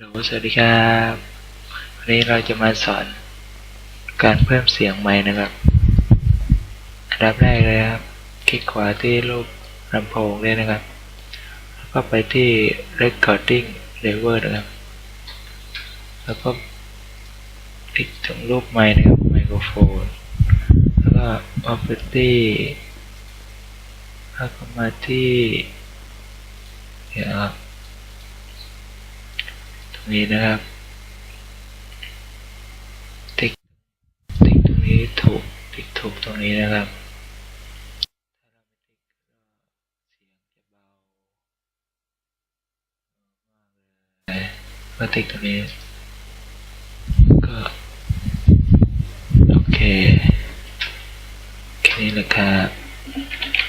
สวัสดีครับวันนี้เราจะมาสอนการเพิ่มเสียงไม้นะครับอันดับแรกเลยครับ คลิกขวาที่รูปลำโพงเนี่ยนะครับ แล้วก็ไปที่ recording level นะครับ แล้วก็คลิกถึงรูปไม้นะครับไมโครโฟน แล้วก็ property แล้วก็มาที่เนี่ยครับ นี้นะครับติ๊กติ๊กตรงนี้ถูกติ๊กถูกตรงนี้นะครับ ถ้าเราไม่ติ๊กก็เสียงจะเบามากเลยเมื่อติ๊กตรงนี้ก็โอเคแค่นี้แหละครับ